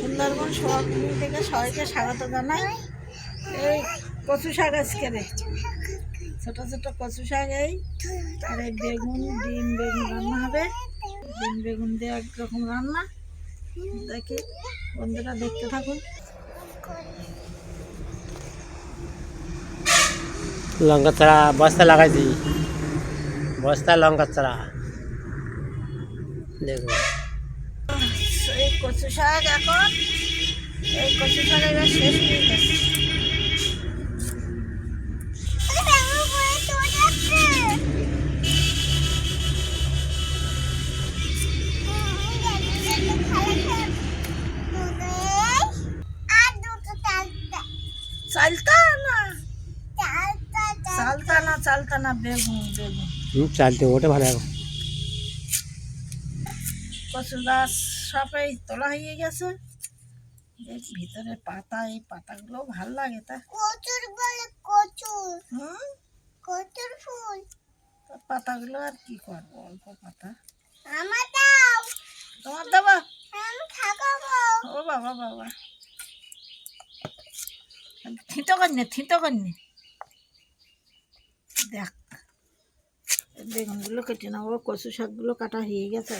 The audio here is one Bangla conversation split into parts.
সুন্দরবন সভাভূমি থেকে সবাইকে স্বাগত জানাই। এই কচু শাক আজকে ছোট ছোট কচু শাক এই। আর এই বেগুন, ডিম, বেগুন রান্না হবে। ডিম, বেগুন দিয়ে একরকম রান্না। দেখি, বন্ধুরা দেখতে থাকুন। লঙ্কা চারা, বস্তা লাগাইছি। বস্তা লঙ্কা চারা। দেখুন। এই কচু শাক এখন। এই কচু শাক এবার শেষ হয়ে গেছে। চালতা না? চালতা না চালতা না বেগুন বেগুন। চালতে ওটা ভালো এখন কচু গাছ। সবাই তোলা হয়ে গেছে। ভিতরে পাতা এই পাতাগুলো ভালো লাগে তা। কচুর বলে কচুর। হুম? কচুর ফুল। পাতাগুলো আর কি করব? অল্প পাতা। আমার দাও। তোমার দেবা? আমি খাব। ও বাবা বাবা। থিতো কন্যে থিতো কন্যে দেখ বেগুনগুলো কেটে নেব কচু শাকগুলো কাটা হয়ে গেছে।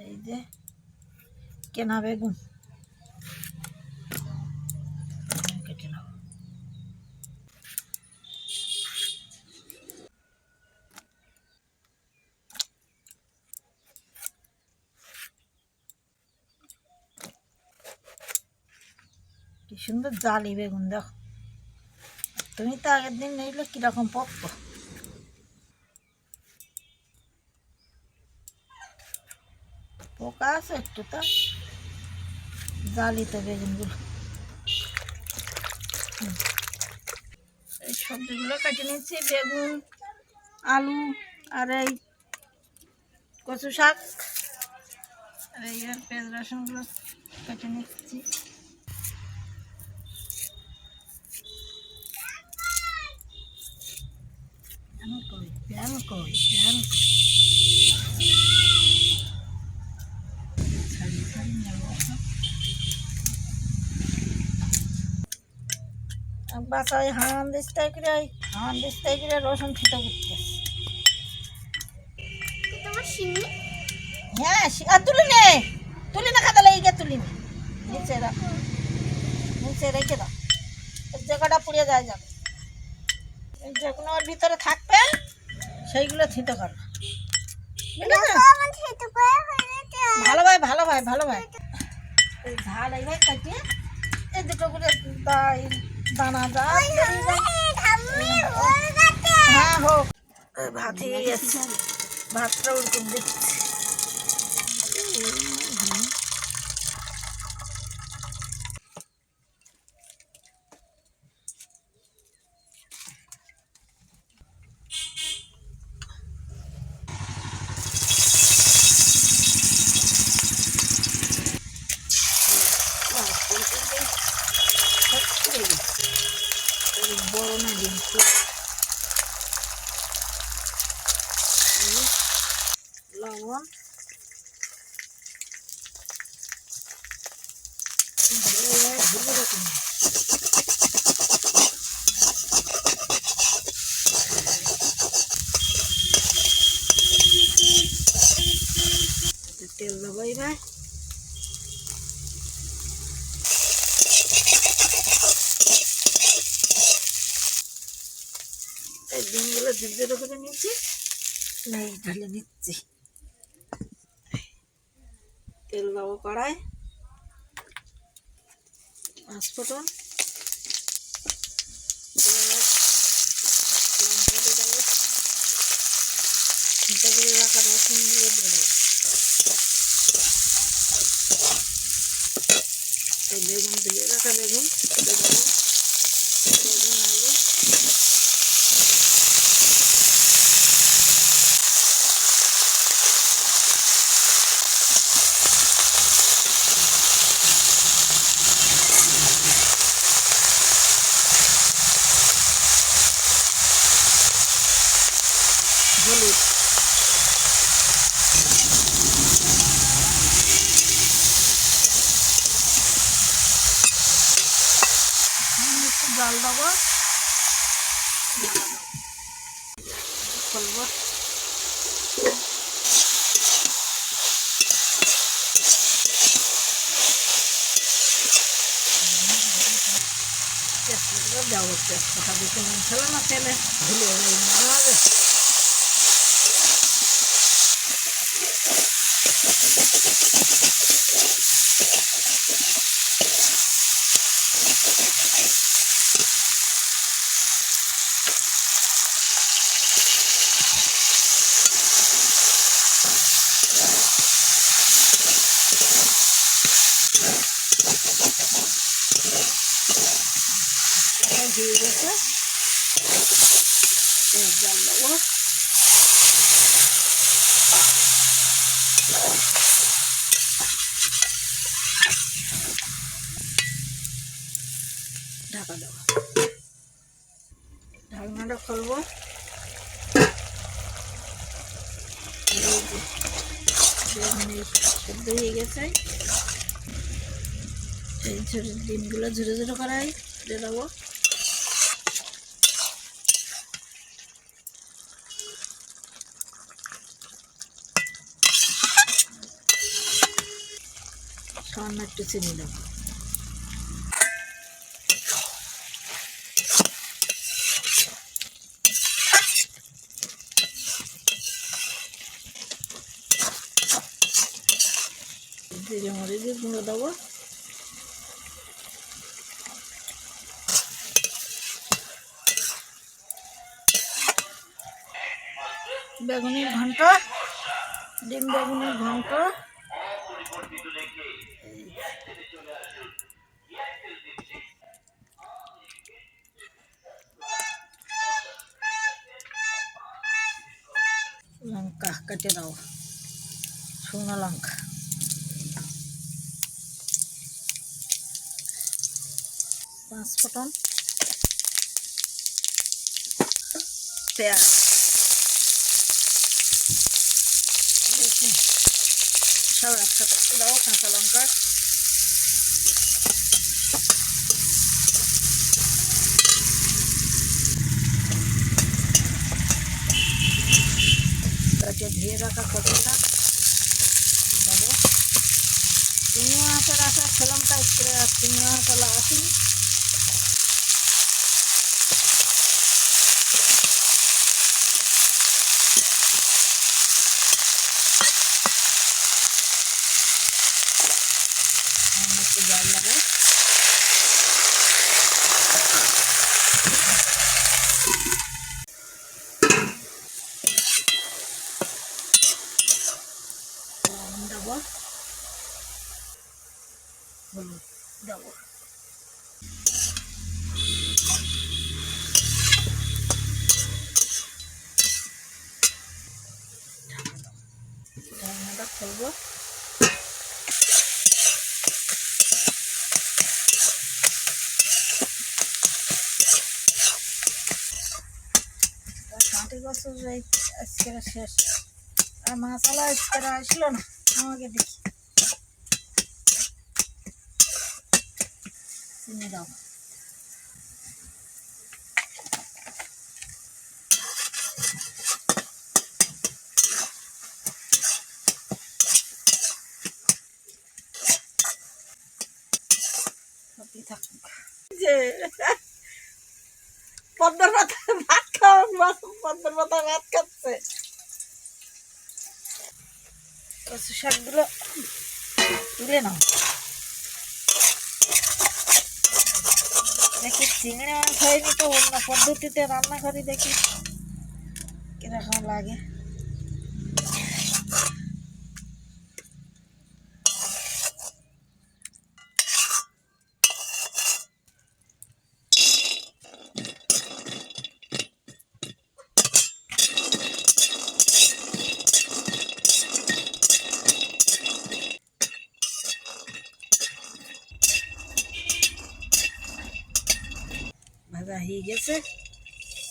এই যে কেনা বেগুন। কেটে নেব কি সুন্দর জালি বেগুন দেখো। তুমি তো আগের দিন নিলে কীরকম পকতো পোকা আছে একটু তো। জালি তো বেগুনগুলো এই সবজিগুলো কেটে নিচ্ছি, বেগুন, আলু, আর এই কচু শাক। আর এই পেঁয়াজ রসুনগুলো কেটে নিচ্ছি। কই কই কই। বাসায় হান দিস্তাই করে হান দিস্তাই করে রসুন ছিটা করতে হ্যাঁ আর তুলি নে তুলি না খাতা লেগে তুলি নে। নিচে রাখো। নিচে রেখে দাও। জায়গাটা পুড়িয়ে যায় যাবে। যেগুলো ওর ভিতরে থাকবে সেইগুলো থিতে করো। ভালো ভাই ভালো ভাই ভালো ভাই। এই ঝাল এইভাবে কাটিয়ে এই দুটো করে দা- এই দানা যা বেরিয়ে যায়। হ্যাঁ হোক এই ভাত হয়ে গেছে ভাতটা উল্টে দিচ্ছি বড় না কিন্তু লবণ তেল দেবো এবার। ডিমগুলো ঝুরঝুরে করে নিচ্ছি। ঢালে নিচ্ছি। তেল দেবো কড়াই পাঁচফোটন পেঁয়াজ, লঙ্কা দিয়ে দেবো। ছিটা দিয়ে বেগুন দিয়ে রাখা বেগুন আলু হলুদ জল দেবো খুলবো দেবো কথা দিতে মন ছিল না তেলে ভালো হবে এটা হয়ে গেছে এই জল দেবো ঢাকা দেবো ঢাকনাটা খুলবো। সেদ্ধ হয়ে গেছে। এই ছোটো ডিমগুলো ঝুড়ে ঝুড়ে করাই দেবো। সামান্য একটু চিনি দেবো গুঁড়ো দেবো। বেগুনির ঘন্ট ডিম বেগুনির ঘন্ট। লঙ্কা কেটে দাও। শুকনো লঙ্কা। পাঁচ ফোটন পেঁয়াজ। সব একসাথে। দাও কাঁচা লঙ্কা। তাকে ধুয়ে রাখা কতটা? দেবো চিংড়ি মাছের আশা খেলাম তাই চিংড়ি মাছ আসেনি আমি একটু জল দেবো লবণ দেবো হলুদ দেবো ঢাকনাটা খুলবো কাঁটি গছ আজকে শেষ আর মাছালা আজকে আসলো না আমাকে দেখি। চিনি দাও। পদ্মার পাতা ভাত খাওয়া মাছ পদ্মার পাতা ভাত খাচ্ছে। কচু শাকগুলো তুলে নাও। দেখি চিংড়ি মাছ হয়নি তো, অন্য পদ্ধতিতে রান্না করি দেখি কীরকম লাগে। mahigit sa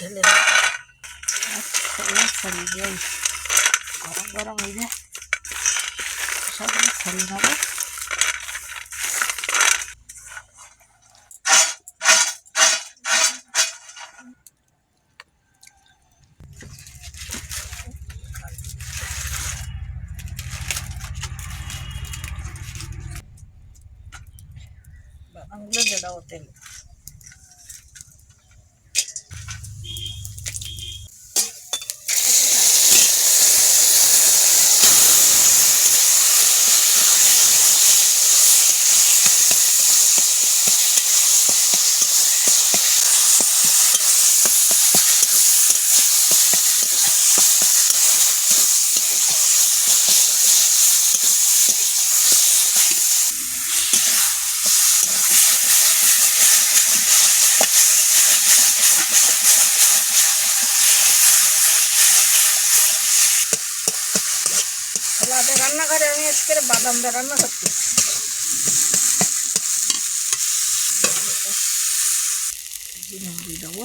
dali lang sa mga ini sabi sa mga Ang ganda na hotel. রাতে রান্না করে আমি আজকে বাদাম দিয়ে রান্না করছি জিরে দিয়ে দেবো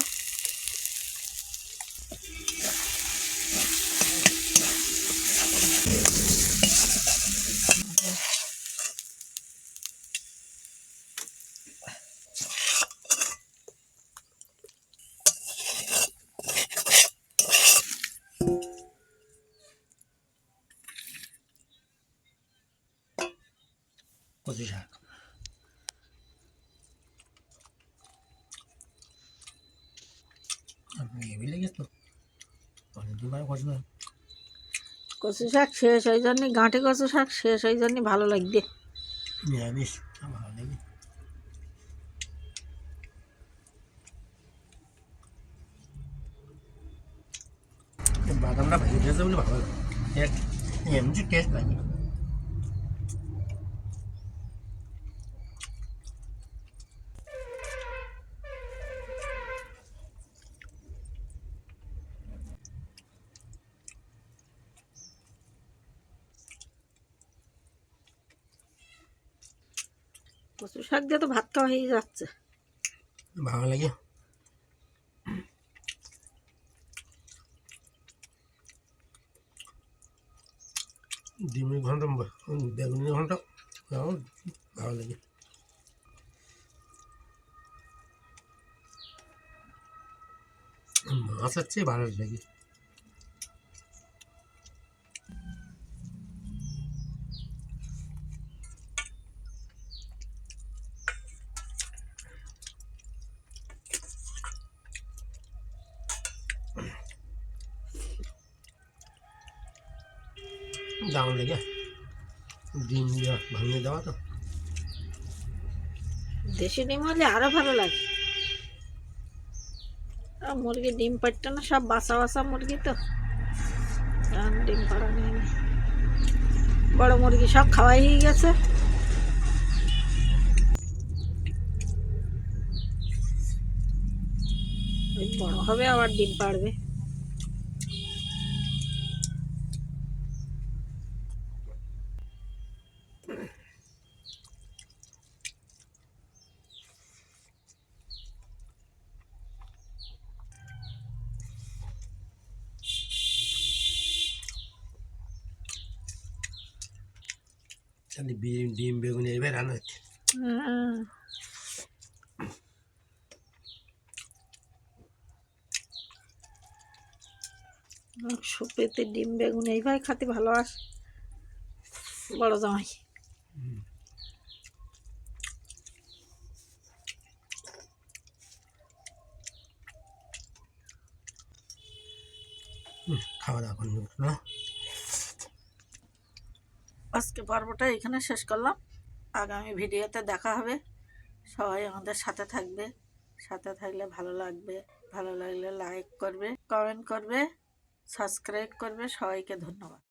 কচু শাক হেভি লেগেছে তো অনেকদিন পরে কচু শাক কচু শাক শেষ ওই জন্যই গাঁটে কচু শাক শেষ ওই জন্যই ভালো লাগবে নিরামিষ আমার ভালো লাগে এই বাদামটা ভেজে দিয়েছে বলে ভালো লাগে এর- এমনি টেস্ট লাগে কচু শাক তো ভাত খাওয়া হয়ে যাচ্ছে। ভালো লাগে। ডিমের ঘণ্টা, বেগুনের ঘন্ট ভালো লাগে। মাছ চেয়ে ভালো লাগে। দারুণ লেগে ডিম দিয়ে ভাঙিয়ে দেওয়া তো। দেশি ডিম হলে আরও ভালো লাগে। আর মুরগি ডিম পাড়তো না, সব বাসা বাসা মুরগি তো। ডিম পাড়া নেই। বড় মুরগি সব খাওয়াই গেছে। বড় হবে, আবার ডিম পাড়বে। খালি ডিম ডিম বেগুনি এবার রান্না হচ্ছে। সুপেতে ডিম বেগুন এইভাবে খেতে ভালোবাসে বড় জামাই হুম, খাওয়া দাওয়া করলে না আজকে পর্বটা এখানে শেষ করলাম। আগামী ভিডিওতে দেখা হবে। সবাই আমাদের সাথে থাকবে। সাথে থাকলে ভালো লাগবে। ভালো লাগলে লাইক করবে কমেন্ট করবে সাবস্ক্রাইব করবে। সবাইকে ধন্যবাদ।